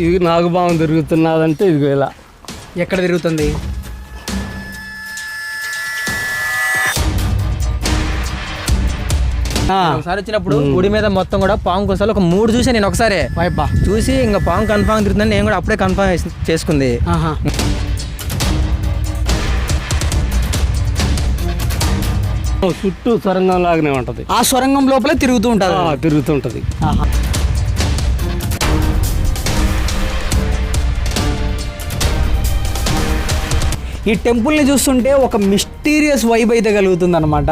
ఇది నాగుబావం తిరుగుతున్నదంటే ఇది ఇలా. ఎక్కడ తిరుగుతుంది? ఆ, ఒకసారి వచ్చినప్పుడు గుడి మీద మొత్తం కూడా పాము కోసం ఒక మూడు చూసాను నేను ఒకసారి. వైబ్బా చూసి ఇంకా పాము కన్ఫామ్ తిరుగుతుందని నేను కూడా అప్పుడే కన్ఫామ్ చేసుకుంది. చుట్టూ సొరంగం లాగానే ఉంటది. ఆ సొరంగం లోపలే తిరుగుతూ ఉంటుంది. ఆ, తిరుగుతుంటది ఈ టెంపుల్ని చూస్తుంటే ఒక మిస్టీరియస్ వైబ్ అయితే కలుగుతుంది అనమాట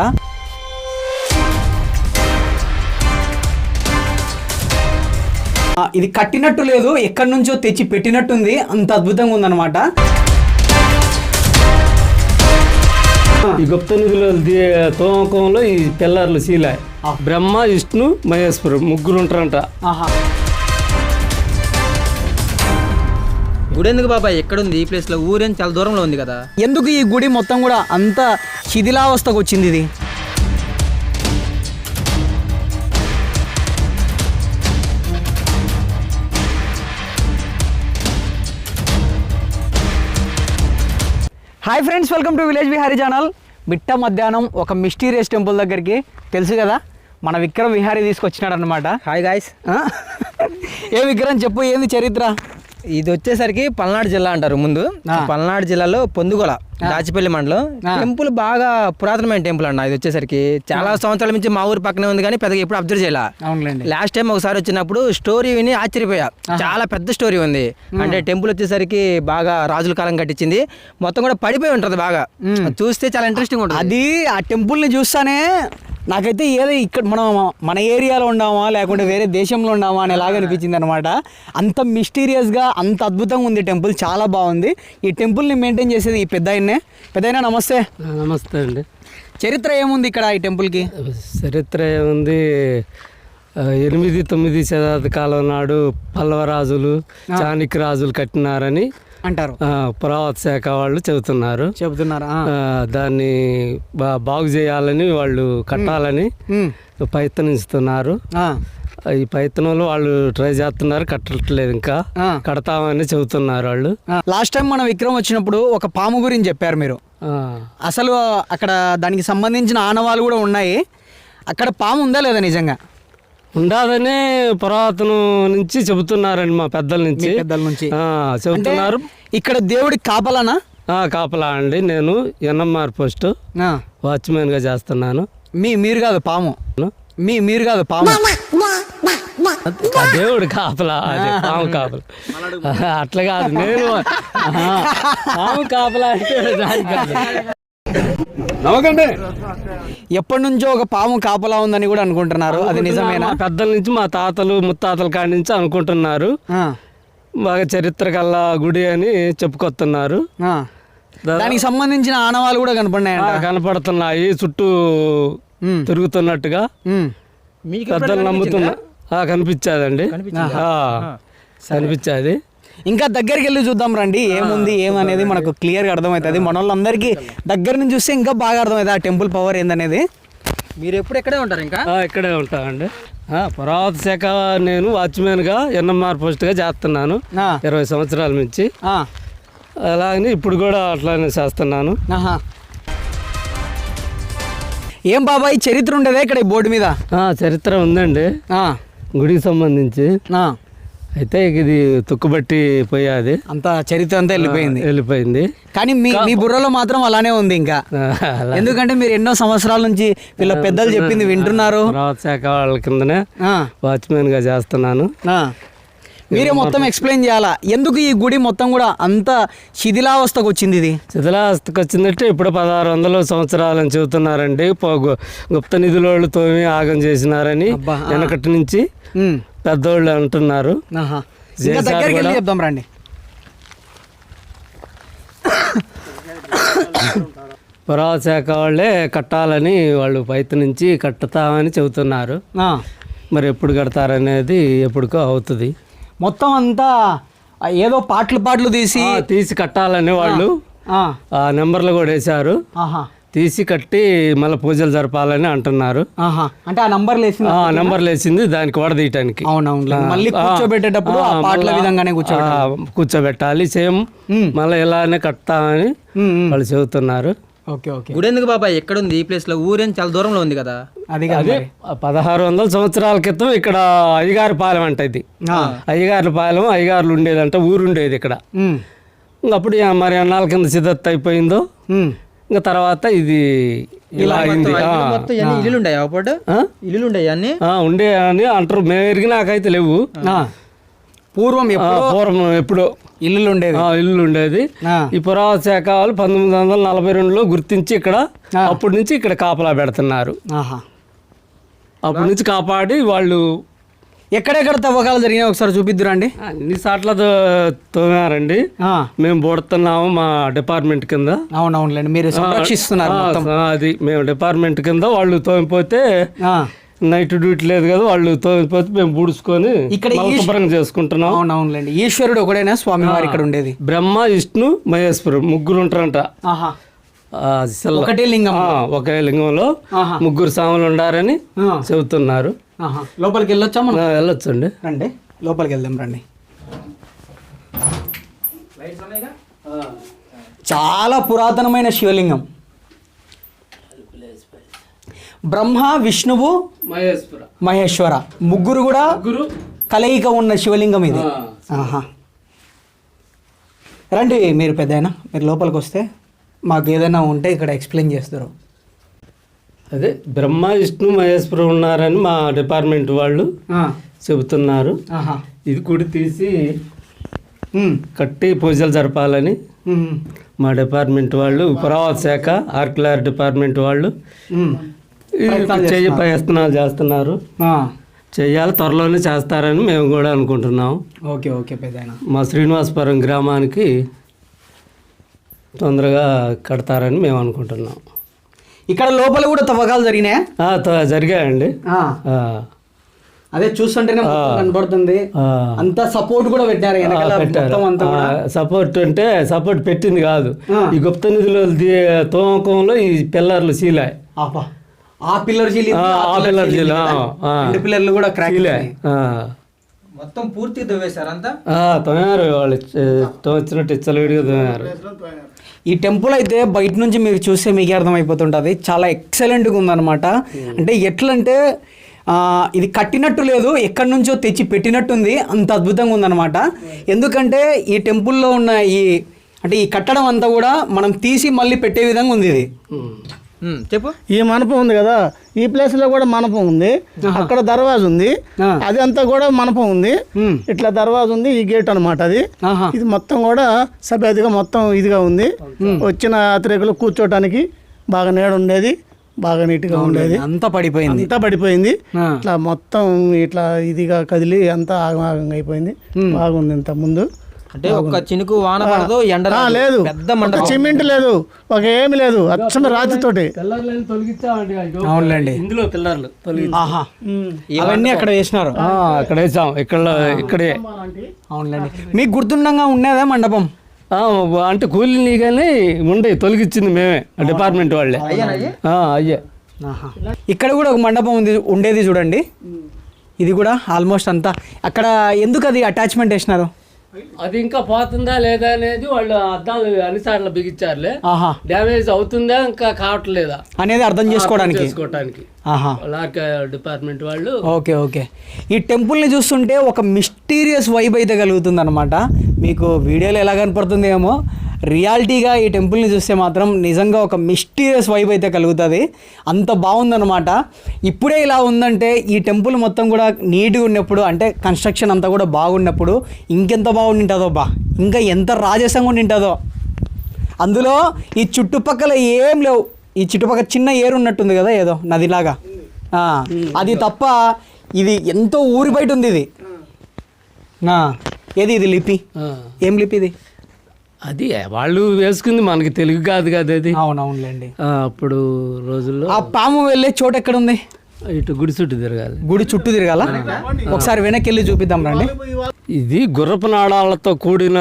ఇది కట్టినట్టు లేదు ఎక్కడి నుంచో తెచ్చి పెట్టినట్టుంది అంత అద్భుతంగా ఉందన్నమాట. ఈ గుప్త నిధుల తోమకంలో ఈ పిల్లర్లు శీల బ్రహ్మ విష్ణు మహేశ్వరు ముగ్గురు ఉంటారంట గుడి ఎందుకు బాబాయ్ ఎక్కడుంది? ఈ ప్లేస్లో ఊరేం చాలా దూరంలో ఉంది కదా. ఎందుకు ఈ గుడి మొత్తం కూడా అంత శిథిలావస్థకు వచ్చింది ఇది? Hi friends welcome to village Vihari channel మిట్ట మధ్యాహ్నం ఒక మిస్టీరియస్ టెంపుల్ దగ్గరికి. తెలుసు కదా? మన విక్రమ్ విహారీ తీసుకొచ్చినాడు అనమాట హాయ్ గాయస్ ఏ విక్రమ్ చెప్పు ఏంది చరిత్ర? ఇది వచ్చేసరికి పల్నాడు జిల్లా అంటారు ముందు. పల్నాడు జిల్లాలో పొందుగోల దాచిపల్లి మండలం. టెంపుల్ బాగా పురాతనమైన టెంపుల్ అన్న ఇది వచ్చేసరికి. చాలా సంవత్సరాల నుంచి మా ఊరు పక్కనే ఉంది కానీ పెద్దగా ఎప్పుడు అబ్జర్వ్ చేయాల. లాస్ట్ టైం ఒకసారి వచ్చినప్పుడు స్టోరీ విని ఆశ్చర్యపోయా. చాలా పెద్ద స్టోరీ ఉంది. అంటే టెంపుల్ వచ్చేసరికి బాగా రాజుల కాలం కట్టించింది. మొత్తం కూడా పడిపోయి ఉంటది బాగా. చూస్తే చాలా ఇంట్రెస్టింగ్ ఉంటుంది. అది ఆ టెంపుల్ని చూస్తానే నాకైతే ఏదో ఇక్కడ మనం మన ఏరియాలో ఉన్నామా లేకుంటే వేరే దేశంలో ఉన్నామా అనేలాగా అనిపించింది అనమాట అంత మిస్టీరియస్గా అంత అద్భుతంగా ఉంది టెంపుల్. చాలా బాగుంది. ఈ టెంపుల్ని మెయింటైన్ చేసేది ఈ పెద్ద ఆయన్నే పెద్ద నమస్తే. ఆ, నమస్తే అండి. చరిత్ర ఏముంది ఇక్కడ ఈ టెంపుల్కి? చరిత్ర ఏముంది? ఎనిమిది తొమ్మిది శతాబ్ద కాలం నాడు పల్లవరాజులు చాణక్య రాజులు కట్టినారని అంటారు. పురావత్ శాఖ వాళ్ళు చెబుతున్నారు. చెబుతున్నారా దాన్ని బా బాగు చేయాలని వాళ్ళు కట్టాలని. ప్రయత్నిస్తున్నారు. ఈ ప్రయత్నంలో వాళ్ళు ట్రై చేస్తున్నారు కట్టట్లేదు ఇంకా. కడతామని చెబుతున్నారు వాళ్ళు. లాస్ట్ టైం మన విక్రమ్ వచ్చినప్పుడు ఒక పాము గురించి చెప్పారు మీరు. అసలు అక్కడ దానికి సంబంధించిన ఆనవాళ్ళు కూడా ఉన్నాయి. అక్కడ పాము ఉందా లేదా నిజంగా? ఉండాలనే పురాతనం నుంచి చెబుతున్నారండి మా పెద్దల నుంచి. పెద్దల నుంచి. ఆ, చెబుతున్నారు. ఇక్కడ దేవుడి కాపలానా? ఆ, కాపలా అండి. నేను ఎన్ఎంఆర్ పోస్ట్ ఆ. వాచ్మెన్గా చేస్తున్నాను. మీ మీరు కాదు పాము. మీ మీరు కాదు పాము. ఆ దేవుడు కాపలా అదే పాము కాపలా. అట్లా కాదు నేను పాము కాపలా అంటే. నవ్వకండి. ఎప్పటి నుంచో ఒక పాము కాపలా ఉందని కూడా అనుకుంటున్నారు. అది నిజమేనా? పెద్దల నుంచి మా తాతలు ముత్తాతల కాడి నుంచి అనుకుంటున్నారు. ఆ. బాగా చరిత్ర కల్లా గుడి అని చెప్పుకొస్తున్నారు. ఆ. దానికి సంబంధించిన ఆనవాళ్ళు కూడా కనపడినాయంట. ఆ, కనపడుతున్నాయి. చుట్టూ. తిరుగుతున్నట్టుగా. పెద్దలు నమ్ముతున్నా ఆ, కనిపించాదండి. ఆ, కనిపించాది. ఇంకా దగ్గరికి వెళ్ళి చూద్దాం రండి. ఏముంది ఏమనేది మనకు క్లియర్గా అర్థమవుతుంది. మన వాళ్ళందరికీ దగ్గర నుంచి చూస్తే ఇంకా బాగా అర్థమవుతుంది ఆ టెంపుల్ పవర్ ఏందనేది. మీరు ఎప్పుడు ఎక్కడే ఉంటారు ఇంకా? ఆ, ఇక్కడే ఉంటామండి. ఆ, పురావత శాఖ నేను వాచ్మెన్గా ఎన్ఎంఆర్ పోస్ట్గా చేస్తున్నాను. ఇరవై సంవత్సరాల నుంచి. ఆ. అలాగని ఇప్పుడు కూడా అట్లానే చేస్తున్నాను. ఏం బాబాయ్ చరిత్ర ఉండేదే ఇక్కడ ఈ బోర్డు మీద? ఆ, చరిత్ర ఉందండి. ఆ. గుడికి సంబంధించి. ఆ. అయితే ఇది తుక్కుబట్టి పోయాది అంత చరిత్ర అంతా వెళ్ళిపోయింది. వెళ్ళిపోయింది. కానీ మీ మీ బుర్రలో మాత్రం అలానే ఉంది ఇంకా. ఎందుకంటే మీరు ఎన్నో సంవత్సరాల నుంచి వీళ్ళ పెద్దలు చెప్పింది వింటున్నారు. శాఖ వాళ్ళ కిందనే ఆ. వాచ్మెన్గా చేస్తున్నాను. మీరే మొత్తం ఎక్స్ప్లెయిన్ చేయాలా? ఎందుకు ఈ గుడి మొత్తం కూడా అంత శిథిలావస్థకు వచ్చింది ఇది? శిథిలావస్థకు వచ్చిందంటే ఇప్పుడు పదహారు వందల సంవత్సరాలని చెబుతున్నారండి. గుప్త నిధులోళ్ళు తోమి ఆగం చేసినారని. వెనకటి నుంచి. పెద్దోళ్ళు అంటున్నారు. దగ్గరికి వెళ్ళి. చెప్దాం రండి. పురావత శాఖ వాళ్ళే కట్టాలని వాళ్ళు ప్రయత్నించి కట్టుతామని చెబుతున్నారు. మరి ఎప్పుడు కడతారనేది ఎప్పుడుకో అవుతుంది. మొత్తం అంతా ఏదో పాటలు పాటలు తీసి తీసి కట్టాలని వాళ్ళు ఆ. నెంబర్లు కూడా వేశారు. తీసి కట్టి మళ్ళీ పూజలు జరపాలని అంటున్నారు. అంటే ఆ ఆ నెంబర్ లేచింది దానికి వడదీయటానికి. అవునవును మళ్ళీ కూర్చోబెట్టేటప్పుడు ఆ పాటల విధంగానే కూర్చో ఆ, కూర్చోబెట్టాలి. సేమ్ మళ్ళీ ఇలానే కట్టామని వాళ్ళు చెబుతున్నారు. Okay okay. గుడి ఎందుకు బాబాయ్ ఎక్కడ ఉంది ఈ ప్లేస్లో ఊరేం చాలా దూరంలో ఉంది కదా. అది కాదు అదే పదహారు వందల సంవత్సరాల క్రితం ఇక్కడ అయ్యగారి పాలెం అంట ఇది. అయ్యగారి పాలెం అయ్యగారులు ఉండేదంట ఊరు ఉండేది ఇక్కడ. అప్పుడు మరి అన్నాళ్ళ కింద సిద్ధత్ అయిపోయిందో. ఇంకా తర్వాత ఇది ఇలా అయింది. ఇల్లులు అప్పుడు? ఇల్లులు ఉన్నాయి అన్ని? ఆ, ఉండే అని అంటారు. మేము ఎరిగినాకైతే లేవు. ఆ. పూర్వం పూర్వం ఎప్పుడో ఇల్లులు ఉండేవి ఆ, ఇల్లు ఉండేది. ఈ పురావస్తు శాఖ వాళ్ళు పంతొమ్మిది వందల నలభై రెండులో గుర్తించి ఇక్కడ అప్పటి నుంచి ఇక్కడ కాపలా పెడుతున్నారు. ఆహా. అప్పటి నుంచి కాపాడి వాళ్ళు ఎక్కడెక్కడ తవ్వకాలు జరిగినాయి? ఒకసారి చూపిద్దురండి. అన్ని సార్ల తో- తోమారండి. మేము బోడుతున్నాము మా డిపార్ట్మెంట్ కింద. అవునవునులేండి మీరు సంరక్షిస్తున్నారు అది మేము డిపార్ట్మెంట్ కింద వాళ్ళు తోమిపోతే నైట్ డ్యూటీ లేదు కదా వాళ్ళు తోమిపోతే మేము బూడుచుకొని ఇక్కడ శుభ్రంగా చేసుకుంటున్నాం. అవునవునులేండి. ఈశ్వరుడు ఒకడేనా? స్వామివారు ఇక్కడ ఉండేది. బ్రహ్మ విష్ణు మహేశ్వరుడు ముగ్గురు ఉంటారంట. ఒకటే లింగం. ఆ, ఒకే లింగంలో. ముగ్గురు స్వాములు ఉండారని చెబుతున్నారు. ఆహా. లోపలికి వెళ్ళొచ్చా మనం? వెళ్ళొచ్చండి. రండి. లోపలికి వెళ్దాం రండి. చాలా పురాతనమైన శివలింగం. బ్రహ్మ విష్ణువు మహేశ్వర. మహేశ్వర. ముగ్గురు కూడా ముగ్గురు. కలయిక ఉన్న శివలింగం ఇది. ఆహా. రండి మీరు పెద్దయినా. మీరు లోపలికి వస్తే మాకు ఏదైనా ఉంటే ఇక్కడ ఎక్స్ప్లెయిన్ చేస్తారు. అదే బ్రహ్మ విష్ణు మహేశ్వరు ఉన్నారని మా డిపార్ట్మెంట్ వాళ్ళు చెబుతున్నారు. ఆహా. ఇది గుడి తీసి కట్టి పూజలు జరపాలని మా డిపార్ట్మెంట్ వాళ్ళు పురావస్తు శాఖ ఆర్కిలార్ డిపార్ట్మెంట్ వాళ్ళు ప్రయత్నాలు చేస్తున్నారు. ఆ, చెయ్యాలి త్వరలోనే చేస్తారని మేము కూడా అనుకుంటున్నాం. ఓకే ఓకే పెద్దయినా. మా శ్రీనివాసపురం గ్రామానికి తొందరగా కడతారని మేము అనుకుంటున్నాం. ఇక్కడ లోపల కూడా తవ్వకాలు జరిగినాయా? జరిగాయండి. అదే చూస్తుంటేనే కనబడుతుంది. అంతా సపోర్ట్ కూడా పెట్టారు సపోర్ట్ అంటే సపోర్ట్ పెట్టింది కాదు. ఈ గుప్త నిధుల తోమకంలో ఈ పిల్లర్లు సీలాయి. ఆపా. ఆ పిల్లర్ చీలి ఆ, పిల్లర్ చీలి. రెండు పిల్లర్లు కూడా క్రాక్. మొత్తం పూర్తిగా దువ్వేశారు అంతా? ఆ, తోమారు వాళ్ళు తోచినట్టు ఇచ్చలవిడిగా తోమారు. ఈ టెంపుల్ అయితే బయట నుంచి మీరు చూస్తే మీకే అర్థమైపోతుంటుంది. చాలా ఎక్సలెంట్గా ఉందన్నమాట. అంటే ఎట్లంటే ఆ, ఇది కట్టినట్టు లేదు ఎక్కడి నుంచో తెచ్చి పెట్టినట్టుంది అంత అద్భుతంగా ఉందన్నమాట. ఎందుకంటే ఈ టెంపుల్లో ఉన్న ఈ అంటే ఈ కట్టడం అంతా కూడా మనం తీసి మళ్ళీ పెట్టే విధంగా ఉంది ఇది. ఉమ్, చెప్పు. ఈ మండపం ఉంది కదా ఈ ప్లేస్లో కూడా మండపం ఉంది. అక్కడ దర్వాజ ఉంది. అది అంతా కూడా మండపం ఉంది. ఇట్లా దర్వాజ ఉంది ఈ గేట్ అన్నమాట అది. ఇది మొత్తం కూడా సభ్యతగా మొత్తం ఇదిగా ఉంది. వచ్చిన యాత్రికులు కూర్చోటానికి బాగా నీడ ఉండేది బాగా నీట్గా ఉండేది. అంతా పడిపోయింది. అంతా పడిపోయింది. ఇట్లా మొత్తం ఇట్లా ఇదిగా కదిలి అంతా ఆగమాగంగా అయిపోయింది. బాగుంది ఇంత ముందు అంటే ఒక్క చినుకు వాన పడదు ఎండ. లేదు. పెద్ద ఒక మండపం సిమెంట్ లేదు. ఒక ఏమి లేదు. అచ్చం రాతితోటి. పిల్లర్లను తొలగించామండి అయ్యో. అవునులేండి. ఇందులో పిల్లర్లు ఆహా. అవన్నీ అక్కడ వేసినారు. ఆ, అక్కడ వేసాం. ఇక్కడ. ఇక్కడే అవునులేండి. మీకు గుర్తుండగా ఉండేదా మండపం? ఆ, అంటే కూలీని కానీ ఉండే తొలగించింది మేమే డిపార్ట్మెంట్ వాళ్ళే. ఆ, అయ్యే. ఆహా. ఇక్కడ కూడా ఒక మండపం ఉంది ఉండేది చూడండి. ఇది కూడా ఆల్మోస్ట్ అంతా. అక్కడ ఎందుకు అది అటాచ్మెంట్ వేసినారు? అది ఇంకా పోతుందా లేదా అనేది వాళ్ళు అద్దాలు అన్ని సార్లు బిగించారులే డ్యామేజ్ అవుతుందా ఇంకా కావట్లేదా? అనేది అర్థం చేసుకోవడానికి. చేసుకోవటానికి. డిపార్ట్మెంట్ వాళ్ళు ఓకే ఓకే. ఈ టెంపుల్ని చూస్తుంటే ఒక మిస్టీరియస్ వైబ్ అయితే కలుగుతుంది అనమాట మీకు వీడియోలో ఎలా కనపడుతుంది ఏమో రియాలిటీగా ఈ టెంపుల్ని చూస్తే మాత్రం నిజంగా ఒక మిస్టీరియస్ వైబ్ అయితే కలుగుతుంది. అంత బాగుందన్నమాట. ఇప్పుడే ఇలా ఉందంటే ఈ టెంపుల్ మొత్తం కూడా నీట్గా ఉన్నప్పుడు అంటే కన్స్ట్రక్షన్ అంతా కూడా బాగున్నప్పుడు ఇంకెంత బాగుంటుందో బా. ఇంకా ఎంత రాజసంగా ఉంటుందో అందులో ఈ చుట్టుపక్కల ఏం లేవు. ఈ చుట్టుపక్కల చిన్న ఏరు ఉన్నట్టుంది కదా ఏదో నదిలాగా. అది తప్ప ఇది ఎంతో ఊరి బయట ఉంది ఇది. ఏది ఇది లిపి? ఏం లిపి ఇది? అది వాళ్ళు వేసుకుంది మనకి తెలుగు కాదు కదా అది. అవునవునులేండి. అప్పుడు రోజుల్లో ఆ పాము వెళ్ళే చోటు ఎక్కడ ఉంది ఇటు గుడి చుట్టూ తిరగాలి. గుడి చుట్టూ తిరగాల? ఒకసారి వెనక్కి వెళ్ళి చూపిద్దాం రండి. ఇది గుర్రపు నాడాలతో కూడిన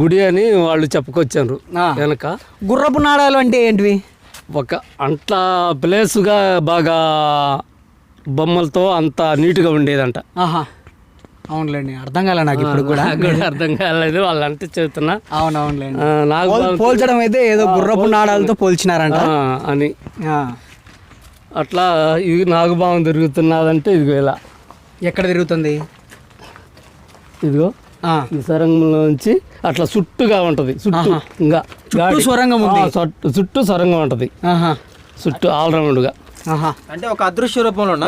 గుడి అని వాళ్ళు చెప్పుకొచ్చారు. వెనక. గుర్రపు నాడాలు అంటే ఏంటివి? ఒక అంత ప్లేసుగా బాగా బొమ్మలతో అంత నీట్గా ఉండేదంట. అవునులేండి అర్థం కాలే నాకు ఇప్పుడు కూడా. అర్థం కాలేదు వాళ్ళంటే చెబుతున్నా. అవునవునులేండి. నాకు పోల్చడం అయితే ఏదో గుర్రపు నాడాలతో పోల్చినారంట. అని. అట్లా ఇది నాగభావం తిరుగుతున్నదంటే ఇదిగో ఇలా. ఎక్కడ తిరుగుతుంది? ఇదిగో. ఈ సొరంగంలోంచి అట్లా చుట్టుగా ఉంటది. చుట్టూ ఇంకా. సొరంగం చుట్టూ- చుట్టూ సొరంగం ఉంటది. ఆహా. చుట్టూ ఆల్రౌండ్గా. ఆహా. అంటే ఒక అదృశ్య రూపంలో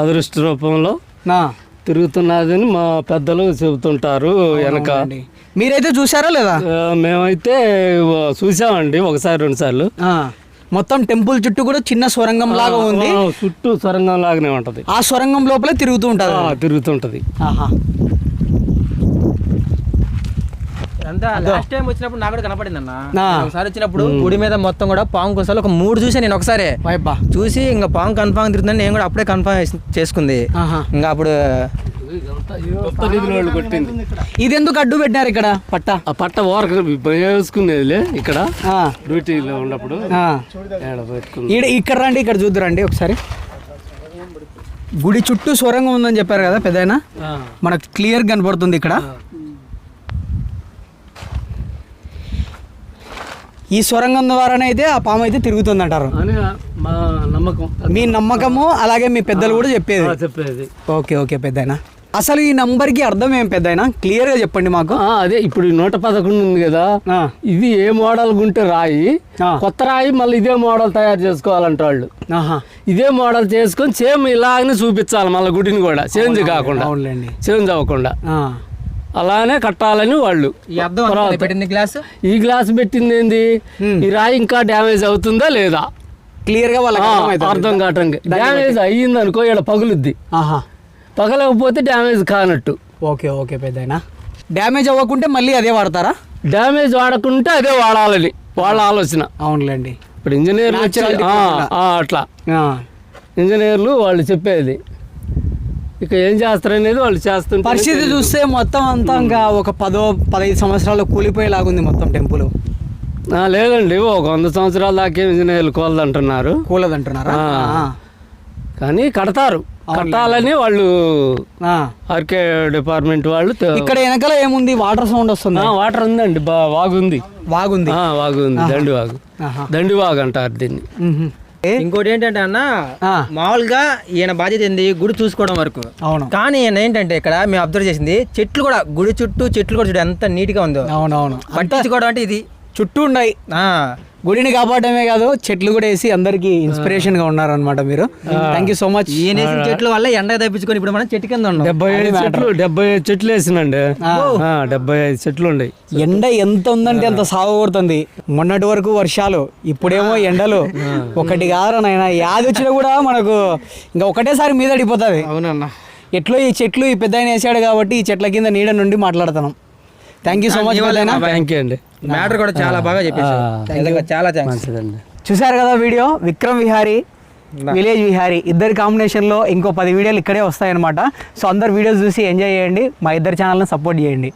అదృష్ట రూపంలో నా. తిరుగుతున్నదని మా పెద్దలు చెబుతుంటారు వెనక. మీరైతే చూసారా లేదా? మేమైతే చూసామండి ఒకసారి రెండు సార్లు. ఆ. మొత్తం టెంపుల్ చుట్టూ కూడా చిన్న సొరంగం లాగా ఉంది. ఆ, చుట్టూ సొరంగం లాగానే ఉంటది. ఆ సొరంగం లోపలే తిరుగుతూ ఉంటుంది. ఆ, తిరుగుతుంటది ఆహా అంతా లాస్ట్ టైం వచ్చినప్పుడు నాకు కూడా కనపడింది అన్న. ఒకసారి వచ్చినప్పుడు గుడి మీద మొత్తం కూడా పాము కొసాలు ఒక మూడు చూసాను నేను ఒకసారి. వైబ్బా చూసి ఇంకా పాము కన్ఫామ్ తిరుగుతుందని నేను కూడా అప్పుడే కన్ఫామ్ చేసుకుంది. ఇంకా అప్పుడు ఇది ఎందుకు అడ్డు పెట్టినారు ఇక్కడ పట్ట? ఆ పట్ట ఓరక వేసుకునేదిలే ఇక్కడ. ఆ. డ్యూటీలో ఉన్నప్పుడు. ఇక్కడ రండి ఇక్కడ చూద్దురండి ఒకసారి. గుడి చుట్టూ సొరంగం ఉందని చెప్పారు కదా పెద్దయినా. మనకు క్లియర్ కనపడుతుంది ఇక్కడ. ఈ సొరంగం ద్వారానే అయితే ఆ పాము అయితే తిరుగుతుంది అంటారు మా నమ్మకం. మీ నమ్మకము అలాగే మీ పెద్దలు కూడా చెప్పేది. చెప్పేది. ఓకే ఓకే పెద్దయినా. అసలు ఈ నంబర్కి అర్థం ఏం పెద్దయినా? క్లియర్గా చెప్పండి మాకు. అదే ఇప్పుడు నూట పదకొండు ఉంది కదా. ఇది ఏ మోడల్ గుంటే రాయి. కొత్త రాయి మళ్ళీ ఇదే మోడల్ తయారు చేసుకోవాలంట వాళ్ళు. ఆహా. ఇదే మోడల్ చేసుకొని సేమ్ ఇలాగనే చూపించాలి మళ్ళీ గుడిని కూడా. చేంజ్ కాకుండా. చేంజ్ అవ్వకుండా. అలానే కట్టాలని వాళ్ళు. పెట్టింది గ్లాస్? ఈ గ్లాస్ పెట్టింది ఏంది? ఈ రాయి ఇంకా డ్యామేజ్ అవుతుందా లేదా? క్లియర్గా వాళ్ళకి ఆ, అర్థమవుతుంది. అర్థం కావటం డ్యామేజ్ అయ్యింది అనుకో ఇక్కడ పగులుద్ది. ఆహా. పగలకపోతే డ్యామేజ్ కానట్టు. ఓకే ఓకే పెద్దయినా. డ్యామేజ్ అవ్వకుంటే మళ్ళీ అదే వాడతారా? డ్యామేజ్ వాడకుంటే అదే వాడాలని వాళ్ళ ఆలోచన. అవునులేండి. ఇప్పుడు ఇంజనీర్లు అట్లా. ఇంజనీర్లు వాళ్ళు చెప్పేది ఇక ఏం చేస్తారనేది వాళ్ళు చేస్తుంటే పరిస్థితి చూస్తే మొత్తం అంతా ఇంకా ఒక పదో పదహైదు సంవత్సరాలు కూలిపోయేలాగుంది మొత్తం టెంపుల్. లేదండి ఒక వంద సంవత్సరాల దాకా ఇంజనీర్లు కోలదంటున్నారు. కూలదంటున్నారా. కానీ కడతారు. కట్టాలని వాళ్ళు. ఆర్కే డిపార్ట్మెంట్ వాళ్ళు ఇక్కడ వెనకాల ఏముంది? వాటర్ సౌండ్ వస్తుంది. వాటర్ ఉందండి బా వాగుంది. వాగుంది. దండి వాగు. దండి వాగు అంటారు దీన్ని? ఇంకోటి ఏంటంటే అన్న. మామూలుగా ఈయన బాధ్యత ఏంది? గుడి చూసుకోవడం వరకు. అవును. కానీ ఈయన ఏంటంటే ఇక్కడ మేము అబ్జర్వ్ చేసింది చెట్లు కూడా గుడి చుట్టూ చెట్లు కూడా చూడు ఎంత నీట్గా ఉందో. అవునవును. పట్టించుకోవడం అంటే ఇది. చుట్టూ ఉన్నాయి. ఆ. గుడిని కాపాడమే కాదు చెట్లు కూడా వేసి అందరికి ఇన్స్పిరేషన్గా ఉన్నారు అనమాట మీరు థ్యాంక్ యూ సో మచ్ ఈయన చెట్ల వల్ల ఎండ తప్పించుకొని ఇప్పుడు మనం చెట్టు కింద ఉన్నాం. డెబ్బై ఐదు చెట్లు డెబ్బై ఐదు చెట్లు వేసినండి. ఆ, డెబ్బై ఐదు చెట్లు ఉన్నాయి ఎండ ఎంత ఉందంటే అంత సాగు కొడుతుంది. మొన్నటి వరకు వర్షాలు ఇప్పుడేమో ఎండలు. ఒకటి కాదురా నాయన యాది వచ్చినా కూడా మనకు ఇంకా ఒకటేసారి మీద అడిపోతుంది అవునన్నా. ఎట్లో ఈ చెట్లు ఈ పెద్ద వేసాడు కాబట్టి ఈ చెట్ల కింద నీడ నుండి మాట్లాడుతున్నాం. Thank you so much thank you అండి. మ్యాటర్ కూడా చాలా బాగా చెప్పేసి నిజంగా చాలా థ్యాంక్స్ మంచిదండి. చూశారు కదా వీడియో? విక్రమ్ విహారీ విలేజ్ విహారీ. ఇద్దరి కాంబినేషన్లో ఇంకో పది వీడియోలు ఇక్కడే వస్తాయన్నమాట. సో అందరు వీడియోస్ చూసి ఎంజాయ్ చేయండి. మా ఇద్దరు ఛానల్ని సపోర్ట్ చేయండి.